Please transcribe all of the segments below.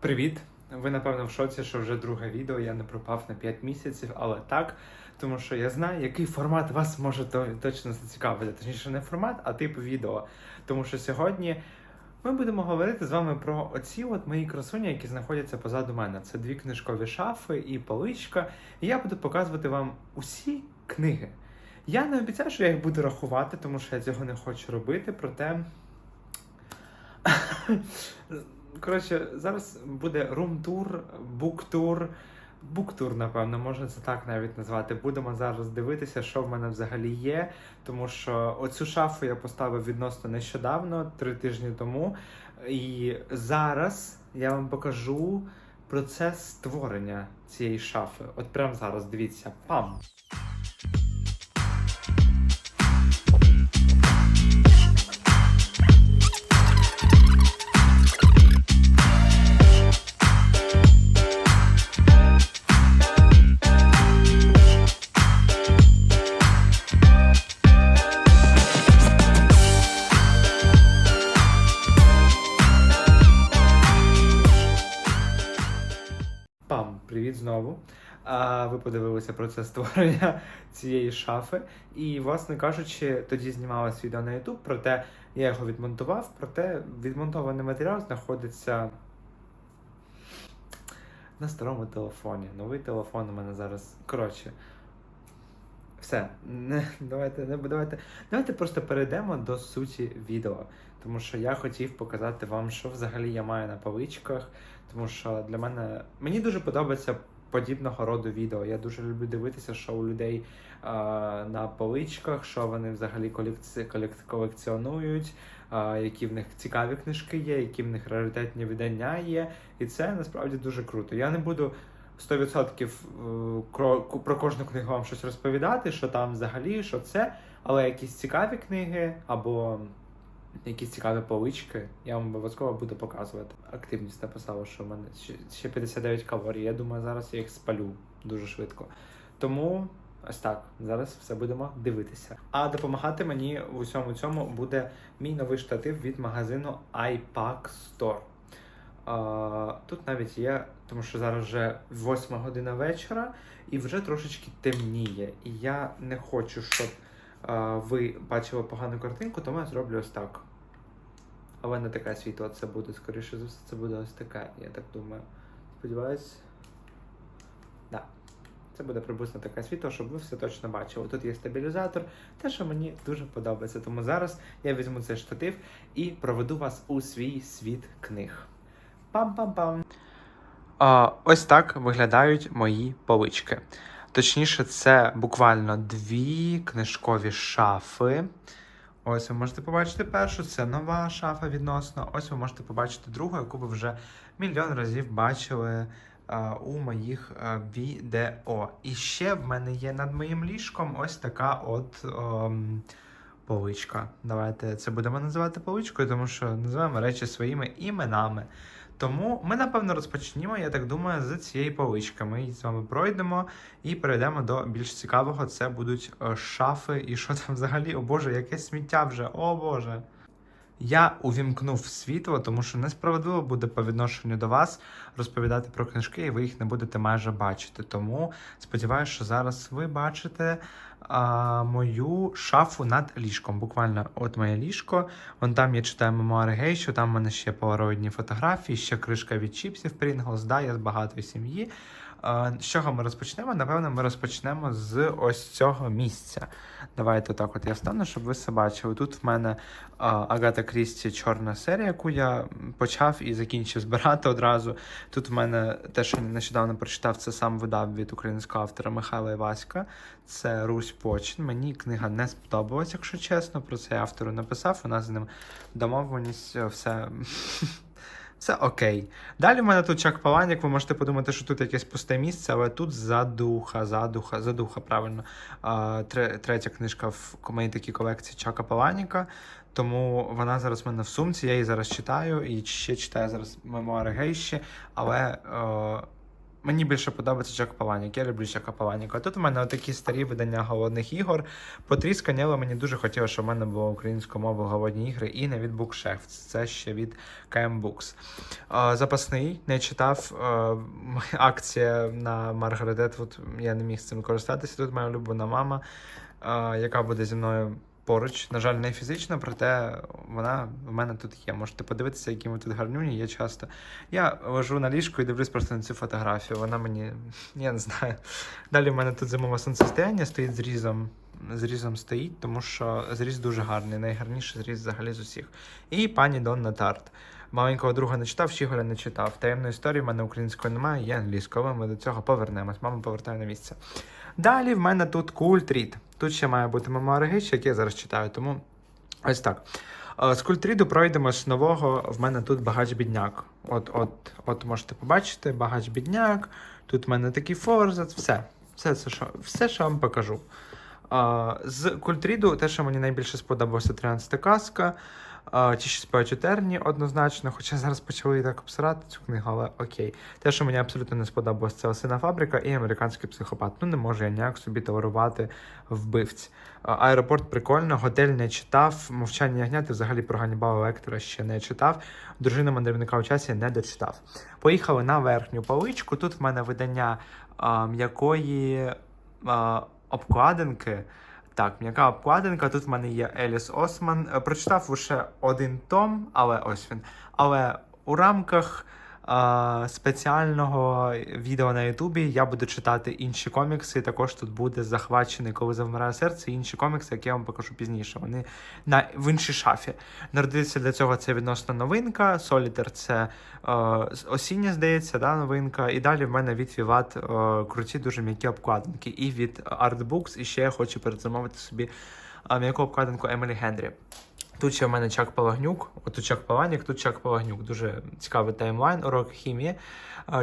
Привіт! Ви напевно в шоці, що вже друге відео. Я не пропав на 5 місяців, але так, тому що я знаю, який формат вас може точно зацікавити. Точніше, не формат, а тип відео. Тому що сьогодні ми будемо говорити з вами про оці от мої красуні, які знаходяться позаду мене. Це дві книжкові шафи і поличка. І я буду показувати вам усі книги. Я не обіцяю, що я їх буду рахувати, тому що я цього не хочу робити, проте. Коротше, зараз буде рум-тур, бук-тур. Буктур, напевно, можна це так навіть назвати. Будемо зараз дивитися, що в мене взагалі є. Тому що оцю шафу я поставив відносно нещодавно, три тижні тому. І зараз я вам покажу процес створення цієї шафи. От прямо зараз, дивіться, пам! Пам, А, ви подивилися процес створення цієї шафи. І, власне кажучи, тоді знімалось відео на YouTube, проте я його відмонтував, проте відмонтований матеріал знаходиться на старому телефоні. Новий телефон у мене зараз. Коротше. Все, не, давайте, не, давайте, давайте просто перейдемо до суті відео. Тому що я хотів показати вам, що взагалі я маю на поличках. Тому що для мене мені дуже подобається подібного роду відео. Я дуже люблю дивитися, що у людей а, на поличках, що вони взагалі колекці... колекціонують, а, які в них цікаві книжки є, які в них раритетні видання є. І це насправді дуже круто. Я не буду 100% е, про кожну книгу вам щось розповідати, що там взагалі, що це, але якісь цікаві книги або якісь цікаві полички, я вам обов'язково буду показувати. Активність написала, що в мене ще- ще 59 калорій. Я думаю, зараз я їх спалю дуже швидко. Тому ось так, зараз все будемо дивитися. А допомагати мені в усьому цьому буде мій новий штатив від магазину iPack Store. Тут навіть є, тому що зараз вже 8 година вечора і вже трошечки темніє. І я не хочу, щоб ви бачили погану картинку, тому я зроблю ось так. Але не таке світло це буде, скоріше за все, це буде ось таке, я так думаю. Сподіваюсь. Да. Це буде приблизно таке світло, щоб ви все точно бачили. Тут є стабілізатор, те, що мені дуже подобається. Тому зараз я візьму цей штатив і проведу вас у свій світ книг. Пам-пам-пам. Ось так виглядають мої полички. Точніше, це буквально дві книжкові шафи. Ось ви можете побачити першу, це нова шафа відносно. Ось ви можете побачити другу, яку ви вже мільйон разів бачили а, у моїх а, відео. І ще в мене є над моїм ліжком ось така от ем, поличка. Давайте це будемо називати поличкою, тому що називаємо речі своїми іменами. Тому ми, напевно, розпочнімо, я так думаю, з цієї полички. Ми з вами пройдемо і перейдемо до більш цікавого. Це будуть е, шафи. І що там взагалі? О Боже, яке сміття вже, о Боже. Я увімкнув світло, тому що несправедливо буде по відношенню до вас розповідати про книжки, і ви їх не будете майже бачити. Тому сподіваюся, що зараз ви бачите а, мою шафу над ліжком. Буквально, от моє ліжко. Вон там я читаю мемуари Гейшу, там в мене ще полароїдні фотографії, ще кришка від чіпсів Pringles, да, я з багатої сім'ї. З чого ми розпочнемо? Напевно, ми розпочнемо з ось цього місця. Давайте так от я встану, щоб ви все бачили. Тут в мене Агата Крісті чорна серія, яку я почав і закінчив збирати одразу. Тут в мене те, що нещодавно прочитав, це сам видав від українського автора Михайла Іваська. Це Русь Почин. Мені книга не сподобалась, якщо чесно. Про це я автору написав. У нас з ним домовленість, е, все. Все окей. Далі в мене тут Чак Паланік. Ви можете подумати, що тут якесь пусте місце, але тут задуха, задуха, задуха, правильно. Третя книжка в моїй такій колекції Чака Паланіка. Тому вона зараз в мене в сумці, я її зараз читаю і ще читаю зараз мемуари гейші, але е, Мені більше подобається Чак Паланік, я люблю Чака Паланіка. Тут у мене такі старі видання голодних ігор. Потріскані, але мені дуже хотілося, щоб в мене було українською мовою голодні ігри і не від Bookshelf. Це ще від KM Books. Запасний не читав акція на Маргарет Етвуд. Я не міг цим користатися. Тут моя улюблена мама, яка буде зі мною поруч. На жаль, не фізично, проте вона в мене тут є. Можете подивитися, які ми тут гарнюні. Є часто. Я лежу на ліжку і дивлюсь просто на цю фотографію. Вона мені, я не знаю. Далі в мене тут зимове сонцестояння стоїть зрізом. Зрізом стоїть, тому що зріз дуже гарний, найгарніший зріз взагалі з усіх. І пані Донна Тарт. Маленького друга не читав, Щіголя не читав. Таємної історії в мене української немає, є англійською, ми до цього повернемось. Мама повертає на місце. Далі в мене тут культріт. Тут ще має бути мемуари Гейші, які я зараз читаю, тому ось так. Е, З культріду пройдемо з нового. В мене тут багач бідняк. От, от, от можете побачити, багач бідняк. Тут в мене такий форзац, все. Все, це що, все, що вам покажу. З культріду, те, що мені найбільше сподобалося 13 казка. Ті, що співають у терні, однозначно, хоча зараз почали так обсирати цю книгу, але окей. Те, що мені абсолютно не сподобалось, це осина фабрика і американський психопат. Ну не можу я ніяк собі толерувати вбивць. Аеропорт прикольно, готель не читав, мовчання ягнят і взагалі про Ганнібала Лектора ще не читав. Дружина мандрівника у часі не дочитав. Поїхали на верхню поличку. Тут в мене видання а, м'якої а, обкладинки. Так, м'яка обкладинка. Тут в мене є Еліс Осман. Е, Прочитав лише один том, але ось він. Але у рамках спеціального відео на Ютубі я буду читати інші комікси. Також тут буде захвачений, коли завмирає серце, інші комікси, які я вам покажу пізніше. Вони на в іншій шафі. Народитися для цього це відносно новинка. Солітер це е, осіння, здається, да, новинка. І далі в мене від Віват е, круті дуже м'які обкладинки. І від Artbooks, і ще я хочу передзамовити собі е, м'яку обкладинку Емілі Генрі. Тут ще в мене Чак Палагнюк, отут Чак Паланік, тут Чак Палагнюк. Дуже цікавий таймлайн, урок хімії.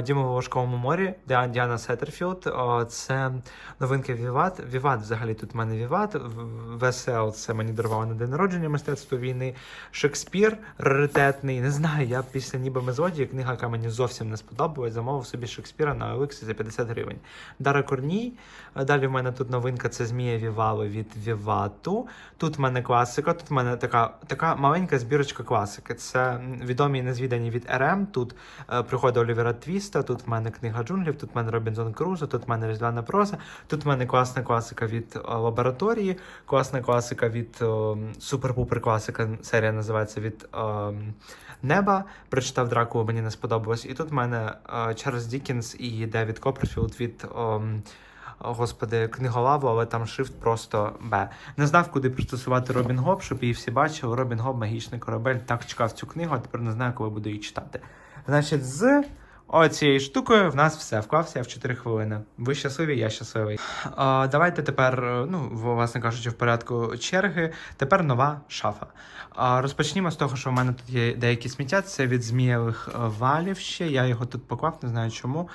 Діма в Волошковому морі, Діана Сеттерфілд. Це новинки Віват. Віват взагалі тут в мене Віват. ВСЛ це мені дарувало на день народження мистецтво війни. Шекспір раритетний. Не знаю, я після ніби мезодії, книга, яка мені зовсім не сподобалась, замовив собі Шекспіра на Еликсі за 50 гривень. Дара Корній. Далі в мене тут новинка це Змія Вівало від Вівату. Тут в мене класика, тут в мене така, така маленька збірочка класики. Це відомі незвідані від РМ. Тут е, приходить Олівера Твіста, тут в мене книга джунглів, тут в мене Робінзон Крузо, тут в мене Різдвяна проза, тут в мене класна класика від е, лабораторії, класна класика від о, супер-пупер класика. Серія називається від о, Неба. Прочитав Дракулу, мені не сподобалось. І тут в мене е, Чарльз Дікінс і Девід Копперфілд від. о, Господи, книголаву, але там shift просто Б. Не знав, куди пристосувати Робін Гоб, щоб її всі бачили. Робін Гоб, магічний корабель. Так чекав цю книгу, а тепер не знаю, коли буду її читати. Значить, з оцією штукою в нас все вклався в 4 хвилини. Ви щасливі, я щасливий. А, давайте тепер, е, ну, власне кажучи, в порядку черги. Тепер нова шафа. А, розпочнімо з того, що в мене тут є деякі сміття. Це від змієвих е, валів ще. Я його тут поклав, не знаю чому.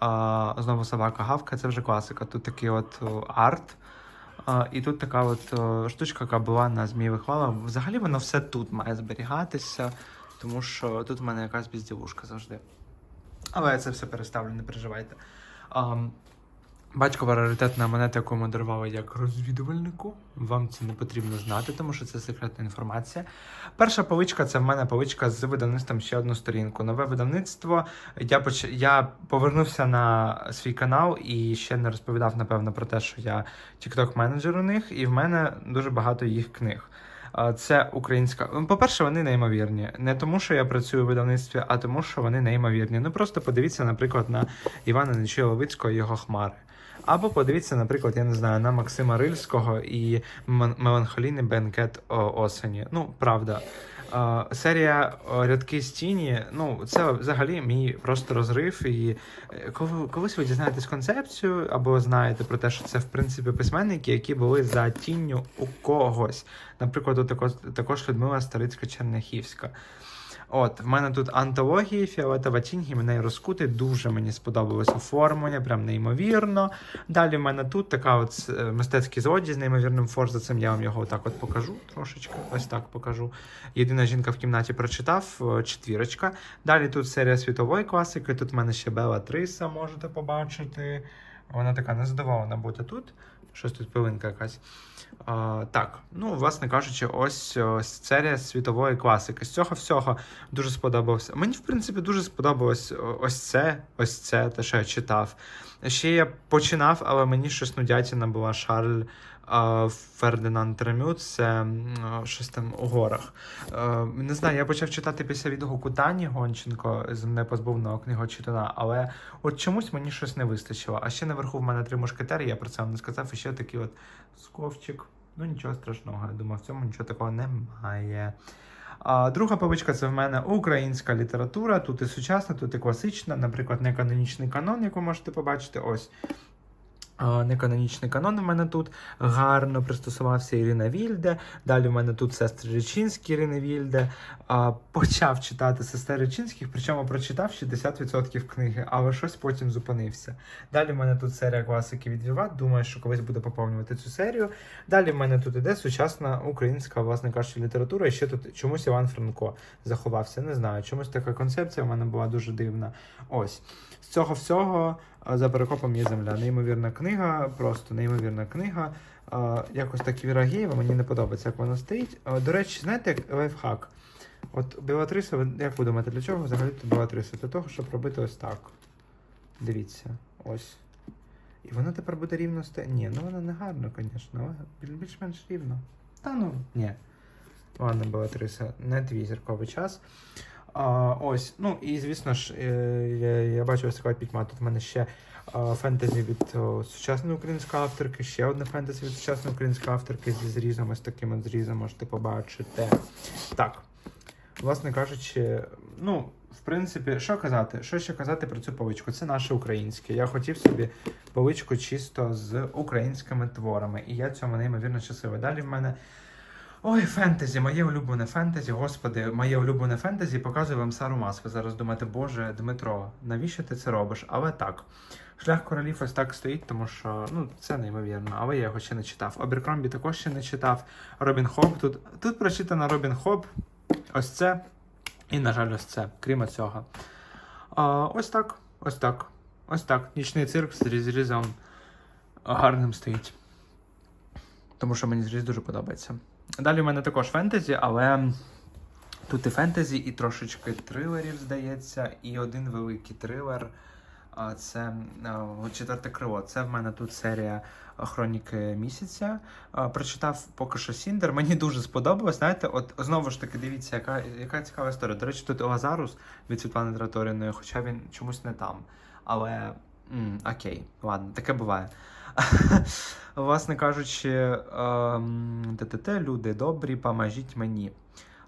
А, знову собака гавка, це вже класика. Тут такий от арт. А, і тут така от о, штучка, яка була на змієвих валах. Взагалі воно все тут має зберігатися, тому що тут в мене якась безділушка завжди. Але я це все переставлю, не переживайте. А, Батькова раритетна монета, яку ми дарували як розвідувальнику. Вам це не потрібно знати, тому що це секретна інформація. Перша поличка це в мене поличка з видавництвом ще одну сторінку. Нове видавництво. Я поч... я повернувся на свій канал і ще не розповідав, напевно, про те, що я тікток менеджер у них, і в мене дуже багато їх книг. Це українська. По-перше, вони неймовірні. Не тому, що я працюю у видавництві, а тому, що вони неймовірні. Ну просто подивіться, наприклад, на Івана Нечуя Левицького і його хмари. Або подивіться, наприклад, я не знаю, на Максима Рильського і меланхолійний бенкет осені. Ну, правда. Серія Рядки з тіні, ну, це взагалі мій просто розрив. І е, коли, колись ви дізнаєтесь концепцію, або знаєте про те, що це в принципі письменники, які були за тінню у когось. Наприклад, також, Людмила Старицька Черняхівська. От, в мене тут антології, фіолетова тінь, гіменей розкути. Дуже мені сподобалось оформлення, прям неймовірно. Далі в мене тут така от е, мистецький злодій з неймовірним форзацем. Я вам його отак от покажу трошечки. Ось так покажу. Єдина жінка в кімнаті прочитав, е, четвірочка. Далі тут серія світової класики. Тут в мене ще Бела Триса, можете побачити. Вона така незадоволена бути тут. Щось тут пилинка якась. А, так, ну, власне кажучи, ось, ось серія світової класики. З цього всього дуже сподобався. Мені, в принципі, дуже сподобалось ось це, ось це, те, що я читав. Ще я починав, але мені щось нудятіна була Шарль Фердинанд Ремю, це щось там у горах. Е, не знаю, я почав читати після відгуку Тані Гонченко з мене позбувного книгочитана, але от чомусь мені щось не вистачило. А ще наверху в мене три мушкетери, я про це вам не сказав, і ще такий от сковчик. Ну нічого страшного, я думаю, в цьому нічого такого немає. А друга поличка це в мене українська література. Тут і сучасна, тут і класична, наприклад, неканонічний канон, як ви можете побачити. Ось. Неканонічний канон у мене тут гарно пристосувався Ірина Вільде. Далі в мене тут сестри Речинські Ірини Вільде. Почав читати сестер Речинських, причому прочитав 60% книги, але щось потім зупинився. Далі в мене тут серія класики від Віват. Думаю, що колись буду поповнювати цю серію. Далі в мене тут іде сучасна українська, власне кажучи, література. І ще тут чомусь Іван Франко заховався. Не знаю, чомусь така концепція в мене була дуже дивна. Ось з цього всього за перекопом є земля. Неймовірна книга, просто неймовірна книга. Якось так Віра Геєва, мені не подобається, як вона стоїть. До речі, знаєте, як лайфхак. От Білатриса, як ви думаєте, для чого взагалі тут Білатриса? Для того, щоб робити ось так. Дивіться, ось. І вона тепер буде рівно стояти. Ні, ну вона не гарно, звісно, але більш-менш рівно. Та ну, ні. Ладно, Белатриса, не твій зірковий час. А, ось, ну і звісно ж, е, я, я бачу ось така пітьма. Тут в мене ще а, фентезі від о, сучасної української авторки, ще одне фентезі від сучасної української авторки зі зрізом, ось таким от зрізом можете побачити. Так, власне кажучи, ну, в принципі, що казати? Що ще казати про цю поличку? Це наше українське. Я хотів собі поличку чисто з українськими творами, і я цьому неймовірно щасливий. Далі в мене. Ой, фентезі, моє улюблене фентезі, господи, моє улюблене фентезі показує вам Сару Мас. Ви зараз думаєте, боже, Дмитро, навіщо ти це робиш? Але так. Шлях королів ось так стоїть, тому що ну це неймовірно, але я його ще не читав. Оберкромбі також ще не читав. Робін Хоп тут. Тут прочитано Робін Хоп. Ось це. І, на жаль, ось це, крім цього. А, ось так, ось так. Ось так. Нічний цирк з зрізом гарним стоїть. Тому що мені зріз дуже подобається. Далі в мене також фентезі, але тут і фентезі, і трошечки трилерів, здається, і один великий трилер. Це четверте крило. Це в мене тут серія Хроніки місяця. Прочитав поки що Сіндер. Мені дуже сподобалось. Знаєте, от знову ж таки, дивіться, яка, яка цікава історія. До речі, тут Лазарус від Світлани Траторіної, хоча він чомусь не там. Але м, окей, ладно, таке буває. Власне кажучи, ем, ТТТ, люди добрі, поможіть мені.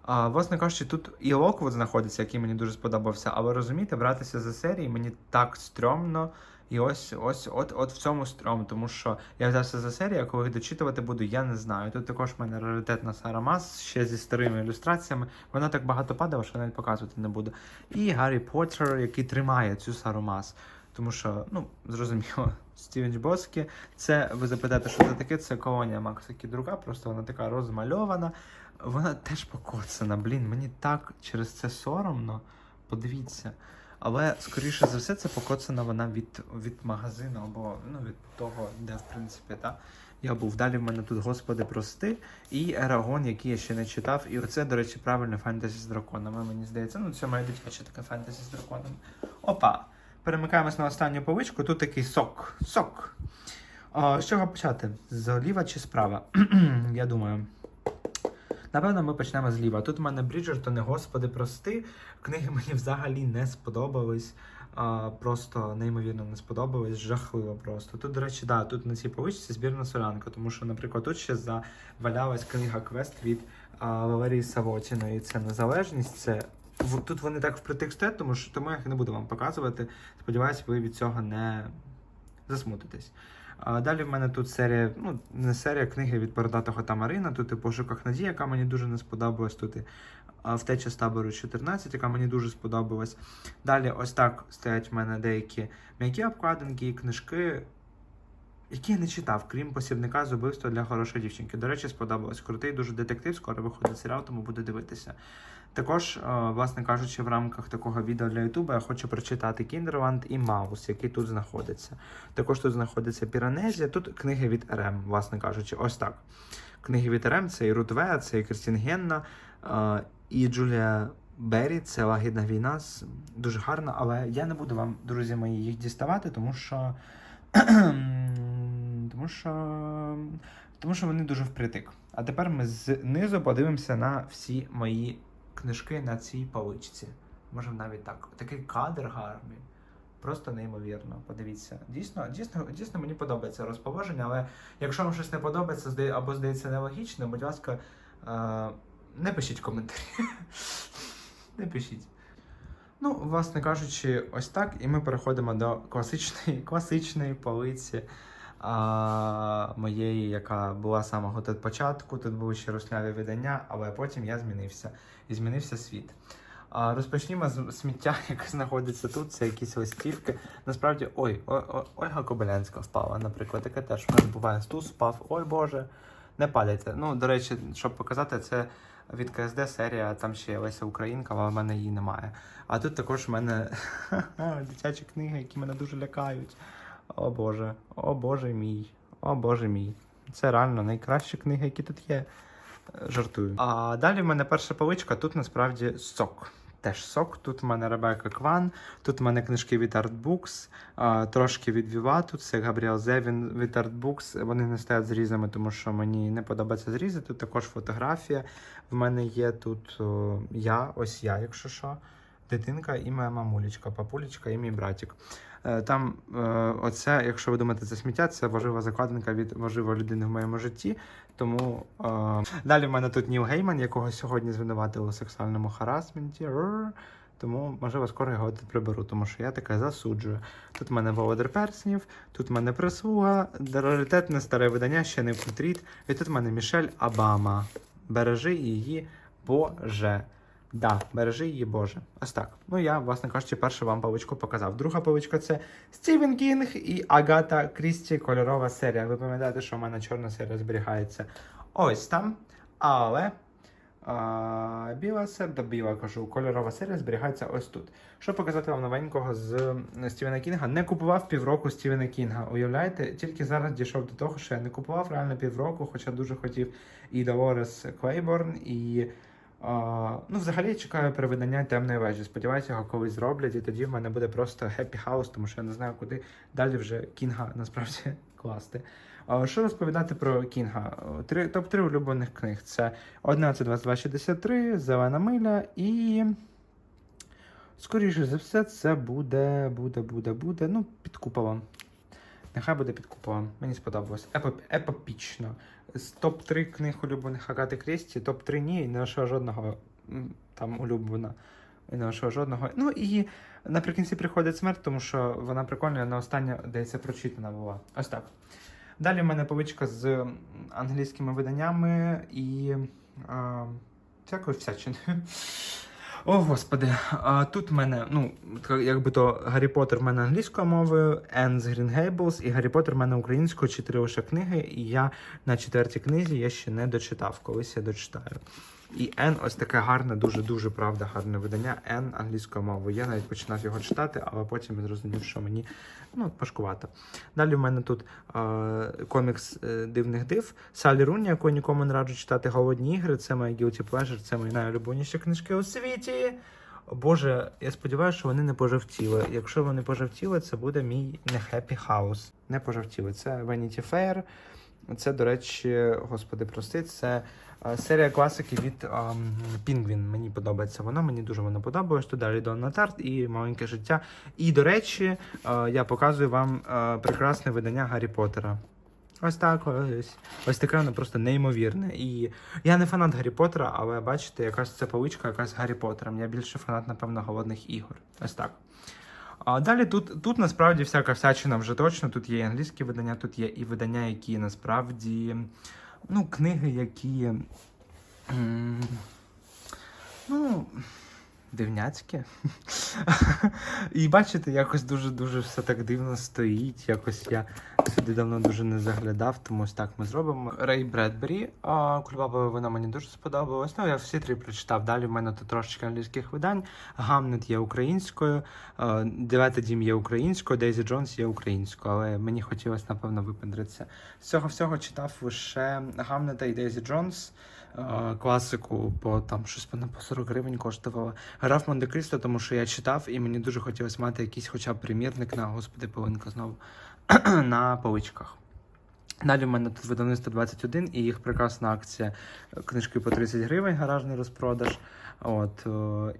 Власне кажучи, тут і Локвуд знаходиться, який мені дуже сподобався, але розумієте, братися за серії мені так стрьомно. І ось ось от, от в цьому стрьом, тому що я взявся за серію, а коли їх дочитувати буду, я не знаю. Тут також в мене раритетна Сара Мас, ще зі старими ілюстраціями. Вона так багато падала, що навіть показувати не буду. І Гаррі Поттер, який тримає цю Сару Мас. Тому що, ну, зрозуміло, Стівен Боскі, це ви запитаєте, що це таке? Це колонія Макса Кідрука, просто вона така розмальована. Вона теж покоцана. Блін, мені так через це соромно. Подивіться. Але, скоріше за все, це покоцана вона від, від магазину або ну, від того, де, в принципі, та, я був. Далі в мене тут Господи прости і Ерагон, який я ще не читав. І оце, до речі, правильне фентезі з драконами, мені здається. Ну, це моє дитяче таке фентезі з драконами. Опа! Перемикаємось на останню поличку. Тут такий сок. Сок. А, з чого почати? Зліва чи справа? Я думаю. Напевно, ми почнемо зліва. Тут у мене Бріджертони, господи, прости. Книги мені взагалі не сподобались. А, просто неймовірно не сподобались. Жахливо просто. Тут, до речі, да, тут на цій поличці збірна солянка, тому що, наприклад, тут ще завалялась книга Квест від а, Валерії Савотіної. Це незалежність. Це тут вони так впритик тому що тому я їх не буду вам показувати. Сподіваюсь, ви від цього не засмутитесь. Далі в мене тут серія, ну, не серія книги від Бородатого та Марина, тут і пошуках надії, яка мені дуже не сподобалась. Тут і Втеча з табору 14, яка мені дуже сподобалась. Далі, ось так стоять в мене деякі м'які обкладинки і книжки, які я не читав, крім посібника з убивства для хорошої дівчинки. До речі, сподобалось. Крутий дуже детектив, скоро виходить серіал, тому буду дивитися. Також, е, власне кажучи, в рамках такого відео для Ютуба я хочу прочитати Кіндерланд і Маус, який тут знаходиться. Також тут знаходиться Піранезія, тут книги від РМ, власне кажучи, ось так. Книги від РМ це і Рут Веа, це і Кристін Генна, е, і Джулія Беррі, це лагідна війна. Дуже гарна, але я не буду вам, друзі мої, їх діставати, тому що. тому що. Тому що вони дуже впритик. А тепер ми знизу подивимося на всі мої книжки на цій поличці. Можемо навіть так. Такий кадр гарний. Просто неймовірно. Подивіться. Дійсно, дійсно, дійсно мені подобається розположення, але якщо вам щось не подобається або здається нелогічно, будь ласка, е, не пишіть коментарі. Не пишіть. Ну, власне кажучи, ось так. І ми переходимо до класичної, класичної полиці а, моєї, яка була самого тут початку. Тут були ще русняві видання, але потім я змінився і змінився світ. А, розпочнімо з сміття, яке знаходиться тут. Це якісь листівки. Насправді, ой, Ольга Кобилянська впала, наприклад, таке теж в мене буває стус впав. Ой Боже, не падайте. Ну, до речі, щоб показати, це від КСД серія, там ще є Леся Українка, але в мене її немає. А тут також в мене дитячі книги, які мене дуже лякають. О Боже, о Боже мій, о Боже мій. Це реально найкращі книги, які тут є. Жартую. А далі в мене перша поличка, тут насправді сок. Теж сок. Тут в мене Ребека Кван, тут в мене книжки від Artbooks, трошки від Viva, тут це Габріел Зевін від Artbooks. Вони не стоять зрізами, тому що мені не подобається зрізи. Тут також фотографія. В мене є тут я, ось я, якщо що. Дитинка і моя мамулечка, папулечка і мій братик. Е, Там е, оце, якщо ви думаєте, це сміття, це важлива закладинка від важливої людини в моєму житті. Тому е, далі в мене тут Ніл Гейман, якого сьогодні звинуватили у сексуальному харасменті. Тому, можливо, скоро його тут приберу, тому що я таке засуджую. Тут в мене Володар Перснів, тут в мене прислуга, раритетне старе видання, ще не потріт. І тут в мене Мішель Обама. Бережи її, Боже. Да, бережи її, Боже. Ось так. Ну я, власне кажучи, першу вам павичку показав. Друга павичка це Стівен Кінг і Агата Крісті кольорова серія. Ви пам'ятаєте, що в мене чорна серія зберігається ось там. Але а, біла серія, да, біла кажу, кольорова серія зберігається ось тут. Що показати вам новенького з Стівена Кінга? Не купував півроку Стівена Кінга. Уявляєте, тільки зараз дійшов до того, що я не купував реально півроку, хоча дуже хотів і Долорес Клейборн, і. А, ну, взагалі чекаю перевидання темної вежі. Сподіваюся, його колись зроблять, і тоді в мене буде просто happy house, тому що я не знаю, куди далі вже Кінга насправді класти. А, що розповідати про Кінга? Три, топ-3 улюблених книг: це 11.22.63, Зелена миля і. Скоріше за все, це буде, буде, буде, буде. Ну, під куполом. Нехай буде під куполом. Мені сподобалось. Епопічно. З топ-3 книг улюблених Агати Крісті, топ-3 ні, і не лише жодного там улюблена. І не лише жодного. Ну і наприкінці приходить смерть, тому що вона прикольна, на остання здається прочитана була. Ось так. Далі в мене повичка з англійськими виданнями і а, всякою всячиною. О, господи, а тут в мене, ну, якби то Гаррі Поттер в мене англійською мовою, Енн з Грін Гейблс, і Гаррі Поттер в мене українською, чотири лише книги, і я на четвертій книзі я ще не дочитав, колись я дочитаю. І Енн ось таке гарне, дуже-дуже правда гарне видання. Енн англійською мовою. Я навіть починав його читати, але потім я зрозумів, що мені ну, важкувато. Далі в мене тут е, комікс е, дивних див. Салі Руні, яку нікому не раджу читати голодні ігри. Це моя guilty pleasure, це мої найулюбленіші книжки у світі. Боже, я сподіваюся, що вони не пожовтіли. Якщо вони пожовтіли, це буде мій не happy house. Не пожовтіли. Це Vanity Fair. Це, до речі, господи, прости, це серія класики від Пінгвін. Мені подобається воно, мені дуже воно подобалось. Тут далі Донна Тарт і маленьке життя. І, до речі, я показую вам прекрасне видання Гаррі Поттера. Ось так, ось. Ось таке воно просто неймовірне. І я не фанат Гаррі Поттера, але бачите, якась це павичка, якась Гаррі Поттером. Я більше фанат, напевно, голодних ігор. Ось так. А далі тут, тут насправді всяка всячина вже точно. Тут є і англійські видання, тут є і видання, які насправді. Ну, книги, які. Ну, дивняцьке. І бачите, якось дуже-дуже все так дивно стоїть. Якось я сюди давно дуже не заглядав, тому ось так ми зробимо. Рей Бредбері, Кульбаба вона мені дуже сподобалась. Ну, я всі три прочитав. Далі в мене тут трошечки англійських видань. Гамнет є українською, Дев'ятий дім є українською, Дейзі Джонс є українською, але мені хотілося, напевно, випендритися. З цього всього читав лише Гамнета і Дейзі Джонс. Е, Класику по там щось по по 40 гривень коштувало. Граф Монте Кристо, тому що я читав, і мені дуже хотілося мати якийсь хоча б примірник на господи Павленка знову на поличках. Далі в мене тут видавництво 21 і їх прекрасна акція книжки по 30 гривень, гаражний розпродаж. От,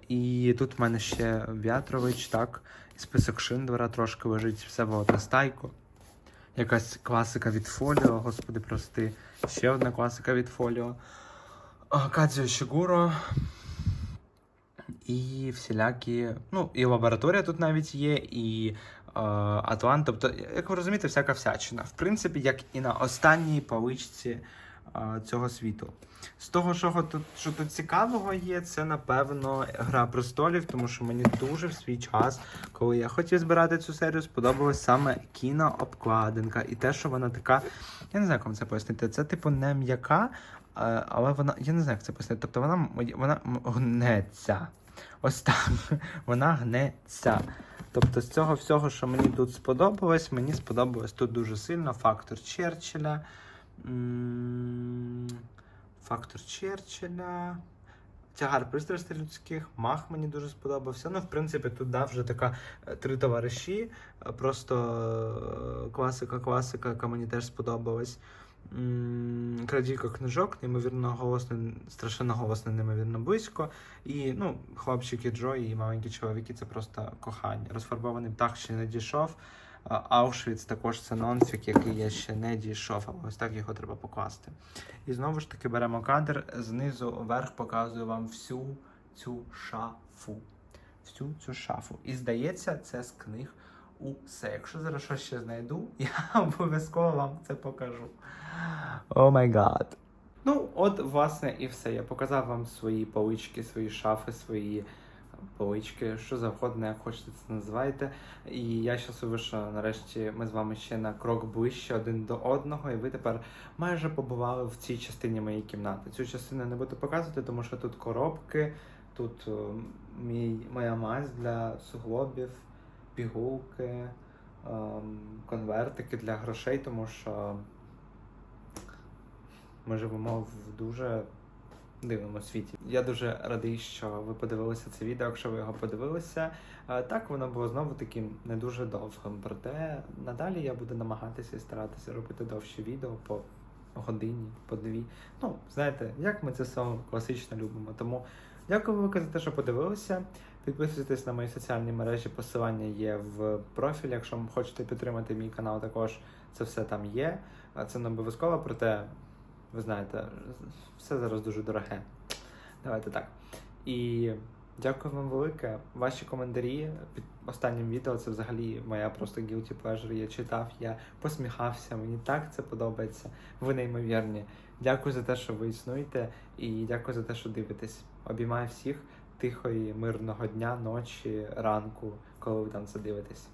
і тут в мене ще В'ятрович, так, і список Шиндлера трошки лежить, все було стайку. Якась класика від Фоліо, господи, прости. Ще одна класика від Фоліо. Кадзіо Шігуро. І всілякі. Ну, і лабораторія тут навіть є, і е, Атлант. Тобто, як ви розумієте, всяка всячина. В принципі, як і на останній паличці е, цього світу. З того, що тут, що тут цікавого є, це напевно Гра престолів, тому що мені дуже в свій час, коли я хотів збирати цю серію, сподобалась саме кінообкладинка. І те, що вона така. Я не знаю, як вам це пояснити. Це, типу, не м'яка, але вона. Я не знаю, як це пояснити. Тобто вона, вона гнеться. Ось так. Вона гнеться. Тобто з цього всього, що мені тут сподобалось, мені сподобалось тут дуже сильно фактор Черчилля. Фактор Черчилля. Тягар пристрастей людських, мах мені дуже сподобався. Ну, в принципі, тут да, вже така е, три товариші. е, Просто е, класика, класика, яка мені теж сподобалась. Крадійка книжок, неймовірно голосне, страшенно голосне, неймовірно близько. І ну, хлопчики Джо і маленькі чоловіки це просто кохання. Розфарбований птах ще не дійшов. Аушвіц також це нонфік, який я ще не дійшов, але ось так його треба покласти. І знову ж таки беремо кадр, знизу вверх показую вам всю цю шафу. Всю цю шафу. І здається, це з книг усе. Якщо зараз щось ще знайду, я обов'язково вам це покажу. О май гад. Ну, от, власне, і все. Я показав вам свої полички, свої шафи, свої полички, що завгодно, як хочете це називайте. І я щасливий, що нарешті ми з вами ще на крок ближче один до одного, і ви тепер майже побували в цій частині моєї кімнати. Цю частину не буду показувати, тому що тут коробки, тут е, мій, моя мазь для суглобів, пігулки, ем, конвертики для грошей, тому що ми живемо в дуже дивному світі. Я дуже радий, що ви подивилися це відео. Якщо ви його подивилися, Е, так воно було знову таким не дуже довгим. Проте надалі я буду намагатися і старатися робити довші відео по годині, по дві. Ну, знаєте, як ми це все класично любимо. Тому дякую велике за те, що подивилися. Підписуйтесь на мої соціальні мережі, посилання є в профілі. Якщо хочете підтримати мій канал, також це все там є. Це не обов'язково, проте ви знаєте, все зараз дуже дороге. Давайте так. І дякую вам велике. Ваші коментарі під останнім відео це взагалі моя просто guilty pleasure. Я читав, я посміхався, мені так це подобається. Ви неймовірні. Дякую за те, що ви існуєте, і дякую за те, що дивитесь. Обіймаю всіх тихої, мирного дня, ночі, ранку, коли ви там це дивитесь.